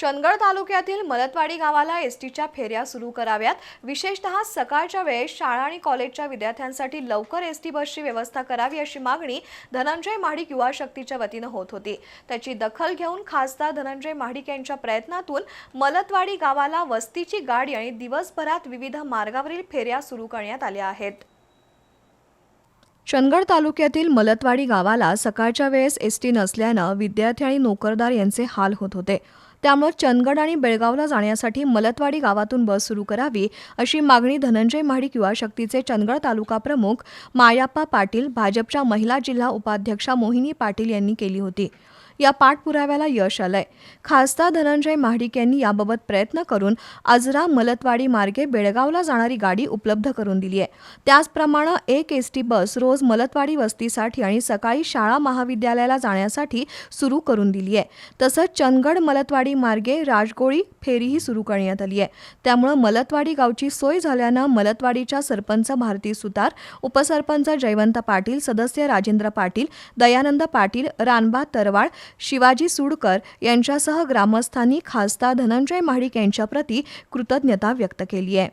चंदगड तालुक्यातील मलतवाडी गावाला एसटीच्या फेऱ्या सुरू कराव्यात. विशेषतः सकाळच्या वेळेस शाळा आणि कॉलेजच्या विद्यार्थ्यांसाठी लवकर एसटी बसची व्यवस्था करावी अशी मागणी धनंजय महाडिक युवा शक्तीच्या वतीनं होत होती. त्याची दखल घेऊन खासदार धनंजय महाडिक यांच्या प्रयत्नातून मलतवाडी गावाला वस्तीची गाडी आणि दिवसभरात विविध मार्गावरील फेऱ्या सुरू करण्यात आल्या आहेत. चंदगड तालुक्यातील मलतवाडी गावाला सकाळच्या वेळेस एसटी नसल्यानं विद्यार्थी आणि नोकरदार यांचे हाल होत होते. त्यामुळे चंदगड आणि बेळगावला जाण्यासाठी मलतवाडी गावातून बस सुरू करावी अशी मागणी धनंजय महाडिक युवा शक्तीचे चंदगड तालुका प्रमुख मायाप्पा पाटील भाजपच्या महिला जिल्हा उपाध्यक्षा मोहिनी पाटील यांनी केली होती. या पाठपुराव्याला यश आलंय. खासदार धनंजय महाडिक यांनी याबाबत प्रयत्न करून आजरा मलतवाडी मार्गे बेळगावला जाणारी गाडी उपलब्ध करून दिली आहे. त्याचप्रमाणे एक एस टी बस रोज मलतवाडी वस्तीसाठी आणि सकाळी शाळा महाविद्यालयाला जाण्यासाठी सुरू करून दिली आहे. तसंच चंदगड मलतवाडी मार्गे राजगोळी फेरीही सुरू करण्यात आली आहे. त्यामुळं मलतवाडी गावची सोय झाल्यानं मलतवाडीच्या सरपंच भारती सुतार उपसरपंच जयवंत पाटील सदस्य राजेंद्र पाटील दयानंद पाटील रानबा तरवाळ शिवाजी सुडकर यांच्यासह ग्रामस्थांनी खासदार धनंजय महाडिक यांच्याप्रती कृतज्ञता व्यक्त केली आहे.